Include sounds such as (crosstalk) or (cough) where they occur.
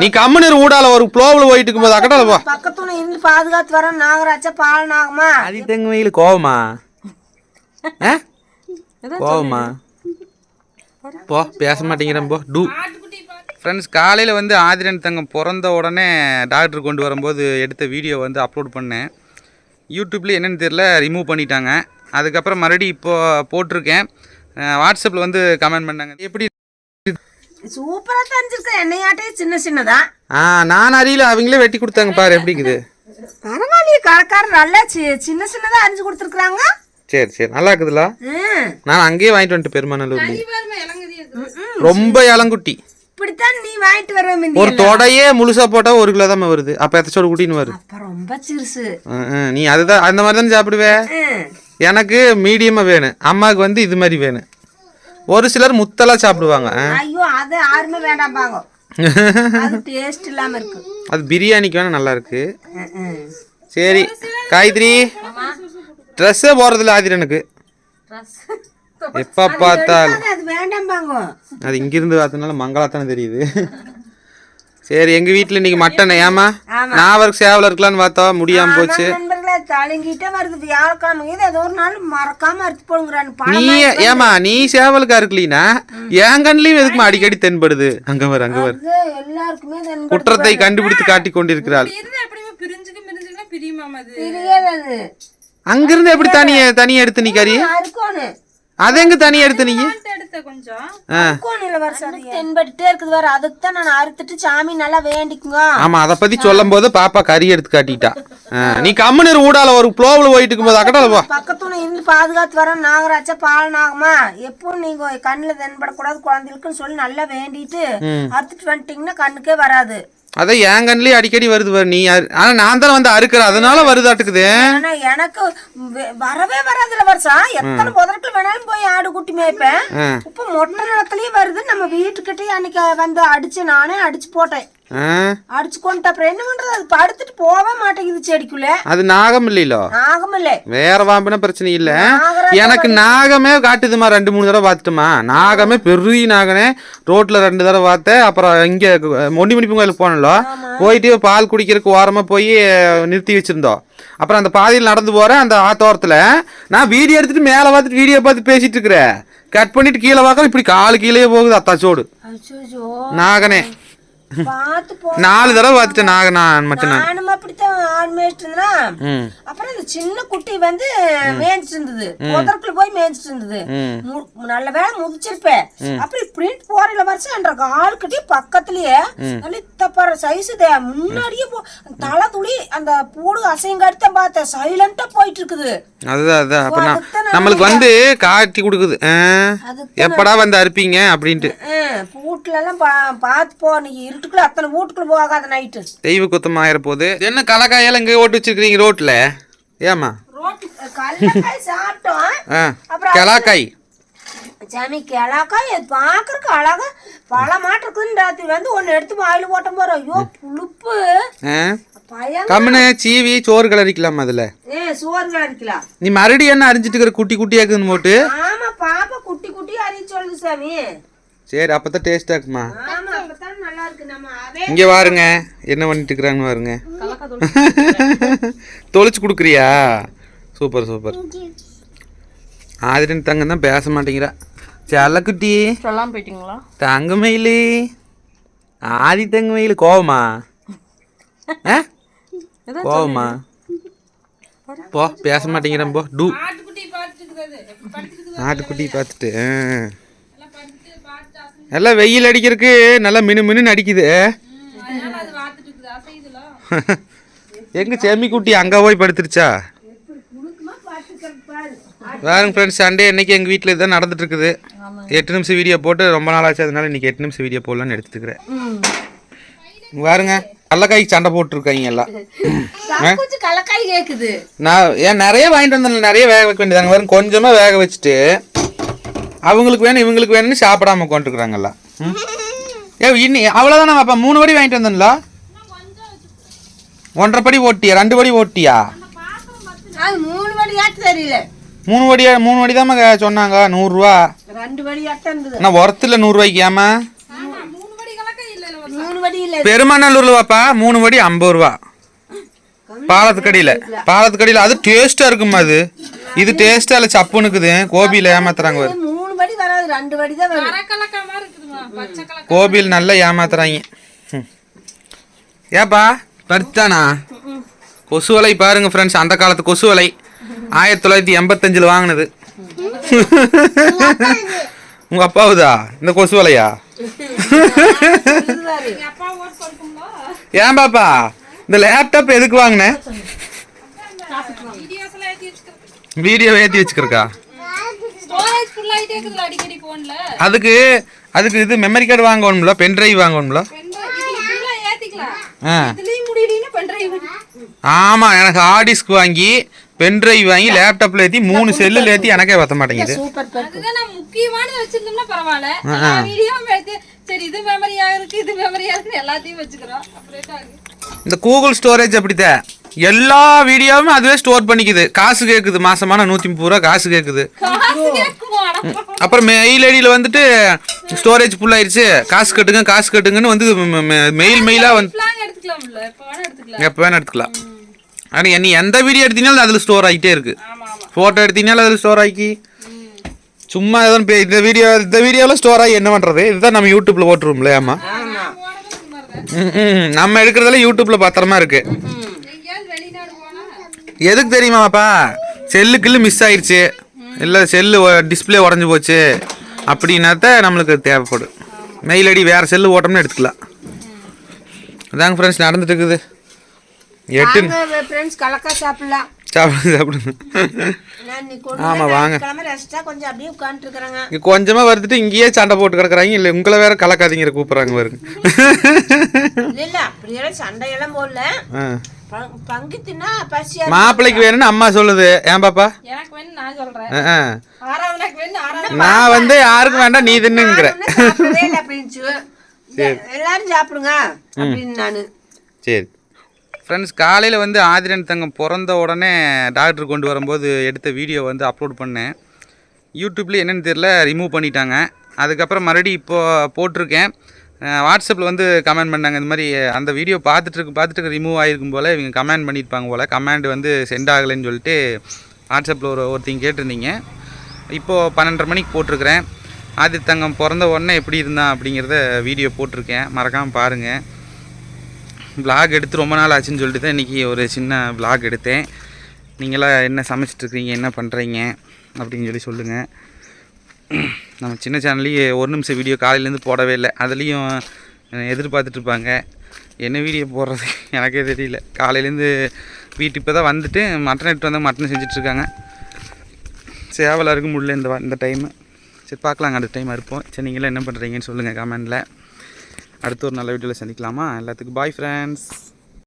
நீ கம்முனு ஊடால ஒரு ப்ளோவில் போயிட்டு இருக்கும்போது அக்கடால போ பக்கத்துல இருந்து பாதுகாத்து வர நாகராஜா பால் நாகமா? ஆதி தங்கமையில் கோவமா? ஆ? கோவமா? போ பேச மாட்டேங்கிறேன் போ. டூ. ஃப்ரெண்ட்ஸ் காலையில் வந்து ஆதிரன் தங்கம் பிறந்த உடனே டாக்டர் கொண்டு வரும்போது எடுத்த வீடியோ வந்து அப்லோட் பண்ணேன். யூடியூப்ல என்னன்னு தெரியல ரிமூவ் பண்ணிட்டாங்க. அதுக்கப்புறம் மறுபடியும் இப்போ போட்டிருக்கேன். வாட்ஸ்அப்பில் வந்து கமெண்ட் பண்ணாங்க. எப்படி சூப்பரா தெரிஞ்சிருக்க என்னையாட்டே சின்ன சின்னதா. ஆ நான் அறியல அவங்களே வெட்டி கொடுத்தாங்க பாரு எப்படி இருக்குது? பரவாயில்லையே கடைக்காரர் நல்லா சி- சின்ன சின்னதா அரிஞ்சு கொடுத்துருக்காங்க சரி சரி நல்லா இருக்குதுல்ல நான் அங்கேயே வாங்கிட்டு வந்துட்டு பெருமாநல்லூர்ல. ரொம்ப இளங்குட்டி. இப்படித்தான் நீ வாங்கிட்டு வர முந்தி ஒரு தொடையே முழுசா போட்டா ஒரு கிலோ தான் வருது. அப்ப எத்தச்சோடு குட்டின்னு வருது அப்ப ரொம்ப சிறுசு. ம், ம். நீ அதுதான் அந்த மாதிரி தானே சாப்பிடுவே? ம். எனக்கு மீடியமா வேணும். அம்மாவுக்கு வந்து இது மாதிரி வேணும். ஒரு சிலர் முத்தலா சாப்பிடுவாங்க. ஐயோ அது யாருமே வேண்டாம்பாங்க அது டேஸ்ட் இல்லாம இருக்கு. அது பிரியாணிக்கு வேணா நல்லா இருக்கு. சரி காயத்ரி ட்ரெஸ்ஸே போறதில்ல ஆதிரனுக்கு எப்ப பார்த்தாலும் அது வேண்டாம்பாங்க அது இங்கிருந்து பார்த்தனால மங்களாத்தானே தெரியுது. சரி எங்க வீட்ல இன்னைக்கு மட்டன் ஏமா. நான் அவருக்கு சேவல இருக்கலாம்னு பார்த்தா முடியாம போச்சு. தழுங்கிட்டே வருது. வியாழக்கிழமை இது ஏதோ ஒரு நாள் மறக்காம அறுத்து போடுங்கிறான்னு நீ ஏமா நீ சேவலுக்கா இருக்கலீனா? என் கண்லயும் எதுக்குமா அடிக்கடி தென்படுது? அங்க வர அங்க வர. எல்லாருக்குமே. குற்றத்தை கண்டுபிடித்து காட்டி கொண்டிருக்கிறாள். அங்கிருந்து எப்படி தனிய தனியா எடுத்து நீ கறி அது எங்க தனியா எடுத்து நீ? தென்பட்டுட்டே இருக்குது வேற. அதுக்கு தான் நான் அறுத்துட்டு சாமி நல்லா வேண்டிக்குங்க. ஆமா அத பத்தி சொல்லும் போது பாப்பா கறி எடுத்து காட்டிட்டா. நீ கம்முனு ஊடால ஒரு ப்ளோவில் போயிட்டு அக்கடால போ பக்கத்துல இருந்து பாதுகாத்து வர நாகராஜா பால் நாகமா எப்போ நீங்க கண்ணுல தென்படக்கூடாது குழந்தைகளுக்குன்னு சொல்லி நல்லா வேண்டிட்டு அறுத்துட்டு வந்துட்டீங்கன்னா கண்ணுக்கே வராது. அதான் என் கண்லயே அடிக்கடி வருது பாரு நீ. ஆனா நான் தானே வந்து அறுக்கிறேன். அதனால வருதாட்டுக்குது ஆனா எனக்கு வரவே வராதுல வருஷம் எத்தனை புதற்குள்ள வேணாலும் போய் ஆடு குட்டி மேய்ப்பேன். இப்ப மொட்டை நிலத்துலயே வருது. நம்ம வீட்டுக்கிட்டே அன்னைக்கு வந்து அடிச்சு நானே அடிச்சு போட்டேன். அடிச்சு கொண்டு அப்புறம் என்ன பண்றது? அது படுத்துட்டு போகவே மாட்டேங்குது செடிக்குள்ள. அது நாகம் இல்லையிலோ? ஆகமில்ல வேற வாம்பின பிரச்சனை இல்ல. எனக்கு நாகமே காட்டுதுமா ரெண்டு மூணு தடவை பார்த்துட்டுமா நாகமே பெரிய நாகனே. ரோட்ல ரெண்டு தடவை பார்த்தேன். அப்புறம் இங்க மொண்டி மணிப்பு கோயிலுக்கு போனோம்ல போயிட்டு பால் குடிக்கிறதுக்கு ஓரமா போய் நிறுத்தி வச்சிருந்தோம். அப்புறம் அந்த பாதையில் நடந்து போறேன். அந்த ஆத்தோரத்துல நான் வீடியோ எடுத்துட்டு மேல பார்த்துட்டு வீடியோ பார்த்து பேசிட்டு இருக்கிறேன். கட் பண்ணிட்டு கீழே பார்க்கறேன். இப்படி காலு கீழே போகுது. அத்தாச்சோடு நாகனே. நாலு தடவை பார்த்துட்டேன். மட்டும் நான். நானும் அப்படித்தான் ம். அப்புறம் இந்த சின்ன குட்டி வந்து மேய்ச்சிட்டு இருந்தது. புதற்குள்ள போய் மேய்ச்சிட்டு இருந்தது. நல்ல வேலை முதிச்சிருப்பேன். அப்புறம் இப்படின்ட்டு போறல வருஷம் என்ற ஆளுக்கிட்டே பக்கத்துலயே தப்பாற சைஸ் முன்னாடியே தலை துளி அந்த பூடு அசையங்காட்டி தான் பார்த்தேன். சைலண்டா போயிட்டு இருக்குது. அதுதான் அதுதான் நம்மளுக்கு வந்து காட்டி கொடுக்குது. எப்படா வந்து அறுப்பீங்க? அப்படின்ட்டு. வீட்டுல எல்லாம் பா- பார்த்து போ. நீ இருட்டுக்குள்ள அத்தனை வீட்டுக்குள்ள போகாத நைட்டு தெய்வ குத்தம் ஆயிர போகுது என்ன கலக்காயெல்லாம் இங்கே ஓட்டு வச்சிருக்கீங்க ரோட்ல? ஏமா கல்லக்காய் சாப்பிட்டோம். அப்புறம் கலாக்காய். சாமி கிழக்காய் அது பார்க்கறக்கு அழகா பழமாட்டு இருக்குதுன்னு ராத்திரி வந்து ஒன்னு எடுத்து வாயில போட்ட போறோம் ஐயோ புழுப்பு. கம்முனு சீவி சோறு கிளறிக்கலாம் அதுல. ஏ சோறு அடிக்கலாம் நீ மறுபடியும் என்ன அரிஞ்சிட்டு இருக்கிற குட்டி குட்டியாக்குன்னு போட்டு? ஆமா பாப்பா குட்டி குட்டி அறிய சொல்லுது சாமி. சரி அப்பதான் டேஸ்டா இருக்குமா? ஆமா அப்பதான் நல்லா இருக்கு. நம்ம அதே இங்க பாருங்க என்ன பண்ணிட்டு இருக்கிறாங்கன்னு பாருங்க தொளிச்சு (laughs) கொடுக்குறியா? Super super. ஆதிரன் தங்க தான் பேச மாட்டேங்கிறா. செல்லக்குட்டி. சொல்லாம போயிட்டீங்களா? தங்கமயிலு. ஆதி தங்கமயிலு கோவமா? கோவமா? போ பேச மாட்டேங்கிறேன் போ. டூ. நாட்டுக்குட்டி பார்த்துட்டு. நல்லா வெயில் அடிக்கிறதுக்கு நல்லா மினு மினுன்னு அடிக்குது. எங்க குட்டி அங்க போய் படுத்துருச்சா? வேறுங்க ஃப்ரெண்ட்ஸ் சண்டே இன்னைக்கு எங்கள் வீட்டில் இதுதான் நடந்துட்டு இருக்குது எட்டு நிமிஷம் வீடியோ போட்டு ரொம்ப நாள் ஆச்சு அதனால இன்னைக்கு எட்டு நிமிஷம் வீடியோ போடலான்னு எடுத்துட்டு இருக்கிறேன் பாருங்க கடலக்காய்க்கு சண்டை போட்டுருக்காங்க எல்லாம். கொஞ்சம் கலக்காய் கேக்குது. நான் ஏன் நிறைய வாங்கிட்டு வந்தேன் நிறைய வேக வைக்க வேண்டியதாங்க வரும் கொஞ்சமாக வேக வச்சுட்டு அவங்களுக்கு வேணும் இவங்களுக்கு வேணும்னு சாப்பிடாம உட்காந்துருக்குறாங்கல்ல ஏ இன்னி அவ்வளோதானே அப்போ மூணு படி வாங்கிட்டு வந்தேன்ல? ஒன்றரை படி ஓட்டியா? ரெண்டு படி ஓட்டியா? மூணு ஆட்டு தெரியல. மூணு படி மூணு படி தான் சொன்னாங்க. நூறுரூவா. ரெண்டு வழி ஆட்டம் இருந்தது. ஆனால் ஒருத்தில் நூறுரூவாய்க்கு ஏமா மூணு படி கலக்க இல்ல மூணு வழி அடியில பெருமாநல்லூர்ல வாப்பா மூணு வடி ஐம்பது ரூபா. பாலத்துக்கடியில். பாலத்துக்கடியில். அது டேஸ்ட்டாக இருக்குமா அது. இது டேஸ்ட்டாக இல்லை சப்புனுக்குது. கோபியில் ஏமாத்துறாங்க கோபியில் நல்லா ஏமாத்துறாங்க. ம். ஏப்பா பருத்தானா? கொசு வலை பாருங்க ஃப்ரெண்ட்ஸ் அந்த காலத்து கொசு வலை. ஆயிரத்தி தொள்ளாயிரத்தி எண்பத்தஞ்சில் வாங்கினது. உங்க அப்பாவுதா? இந்த கொசு வலையா? ஏன் பாப்பா? இந்த லேப்டாப் எதுக்கு வாங்கினேன் வீடியோ ஏற்றி வச்சுக்கிறக்கா? அதுக்கு அதுக்கு இது மெமரி கார்டு வாங்கணும்ல பென் டிரைவ் வாங்கணும்ல? ஆ. ஆமாம் எனக்கு ஹார்ட் டிஸ்க் வாங்கி பென் டிரைவ் வாங்கி லேப்டாப்பில் ஏற்றி மூணு செல்லில் ஏற்றி எனக்கே பத்த மாட்டேங்குது. அதுதான் நான் முக்கியமானது வச்சிருந்தோம்னா பரவாயில்ல. எடுத்து சரி இது மெமரியா இருக்கு இது மெமரியா இருக்கு எல்லாத்தையும் வச்சுக்கிறோம். இந்த கூகுள் ஸ்டோரேஜ் அப்படித்தான் எல்லா வீடியோவும் அதுவே ஸ்டோர் பண்ணிக்குது. காசு கேட்குது மாசமான நூற்றி முப்பது ரூபா காசு கேட்குது. அப்புறம் மெயில் ஐடியில் வந்துட்டு ஸ்டோரேஜ் ஃபுல் ஆயிடுச்சு காசு கட்டுங்க காசு கட்டுங்கன்னு வந்து மெயில் மெயிலாக வந்து எப்போ வேணா எடுத்துக்கலாம். ஆனால் நீ எந்த வீடியோ எடுத்தீங்கனாலும் அதில் ஸ்டோர் ஆகிட்டே இருக்கு. ஆமா ஆமா. ஃபோட்டோ எடுத்தீங்கனாலும் அதில் ஸ்டோர் ஆகி சும்மா எதுவும் இந்த வீடியோ இந்த வீடியோவில் ஸ்டோர் ஆகி என்ன பண்ணுறது இதுதான் நம்ம யூடியூப்பில் போட்டுருவோம்ல ஆமாம் ம். நம்ம எடுக்கிறதெல்லாம் யூடியூப்பில் பத்திரமா இருக்கு. எங்கேயாவது வெளிநாடு போனா. எதுக்கு தெரியுமாப்பா செல்லுக்குள்ளே மிஸ் ஆயிடுச்சு இல்லை செல்லு டிஸ்பிளே உடஞ்சி போச்சு. அப்படின்னாத்த நம்மளுக்கு தேவைப்படும். மெயில் ஐடி வேறு செல்லு ஓட்டம்னு எடுத்துக்கலாம். அதாங்க ஃப்ரெண்ட்ஸ் நடந்துட்டு இருக்குது. எட்டு ஃப்ரெண்ட்ஸ் கலக்கா சாப்பிடலாம். சாப்பிடுங்க சாப்பிடுங்க. நான் இன்னைக்கு ஆமா, வாங்க. கிழமை ரெஸ்டா கொஞ்சம் அப்படியே உட்காந்துட்டு இருக்கிறேங்க இங்கே கொஞ்சமாக வருதுட்டு இங்கேயே சண்டை போட்டு கிடக்குறாங்க. இல்லை உங்களை வேற கலக்காதீங்க கூப்பிட்றாங்க பாருங்க. இல்ல இல்ல அப்படியெல்லாம் சண்டையெல்லாம் போடல. மாப்பிள்ளைக்கு வேணும்னு அம்மா சொல்லுது. ஏன் பாப்பா? எனக்கு வேணும் நான் வந்து யாருக்கும் வேண்டாம் நீ தின்னுங்கிற. எல்லாரும் சாப்பிடுங்க அப்படின்னு நானு. சரி. ஃப்ரெண்ட்ஸ் காலையில் வந்து ஆதிரன் தங்கம் பிறந்த உடனே டாக்டர் கொண்டு வரும்போது எடுத்த வீடியோ வந்து அப்லோட் பண்ணேன். யூடியூப்லேயே என்னென்னு தெரில ரிமூவ் பண்ணிட்டாங்க. அதுக்கப்புறம் மறுபடியும் இப்போது போட்டிருக்கேன். வாட்ஸ்அப்பில் வந்து கமெண்ட் பண்ணாங்க இந்த மாதிரி அந்த வீடியோ பார்த்துட்டுருக்கு பார்த்துட்டு ரிமூவ் ஆகிருக்கும் போல் இவங்க கமெண்ட் பண்ணியிருப்பாங்க போல். கமெண்ட் வந்து சென்ட் ஆகலைன்னு சொல்லிட்டு வாட்ஸ்அப்பில் ஒரு ஒருத்தங்க கேட்டிருந்தீங்க. இப்போது பன்னெண்டரை மணிக்கு போட்டிருக்கிறேன். ஆதித்தங்கம் பிறந்த உடனே எப்படி இருந்தான் அப்படிங்கிறத வீடியோ போட்டிருக்கேன். மறக்காமல் பாருங்கள் விளாக் எடுத்து ரொம்ப நாள் ஆச்சுன்னு சொல்லிட்டு தான் இன்றைக்கி ஒரு சின்ன விளாக் எடுத்தேன். நீங்களாம் என்ன சமைச்சிட்ருக்கீங்க என்ன பண்ணுறீங்க அப்படின்னு சொல்லி சொல்லுங்கள் நம்ம சின்ன சேனல்லையே ஒரு நிமிஷம் வீடியோ காலையிலேருந்து போடவே இல்லை. அதுலேயும் எதிர்பார்த்துட்ருப்பாங்க. என்ன வீடியோ போடுறது? எனக்கே தெரியல. காலையிலேருந்து வீட்டு இப்போ தான் வந்துட்டு மட்டன் எடுத்து வந்தால் மட்டன் செஞ்சிட்ருக்காங்க. சேவலாக இருக்க முடியல இந்த இந்த டைமு சரி பார்க்கலாங்க. அடுத்த டைம் இருப்போம். சரி நீங்களாம் என்ன பண்ணுறீங்கன்னு சொல்லுங்கள் கமெண்டில் அடுத்த ஒரு நல்ல வீடியோவில் சந்திக்கலாமா? எல்லாத்துக்கும் பாய் ஃப்ரெண்ட்ஸ்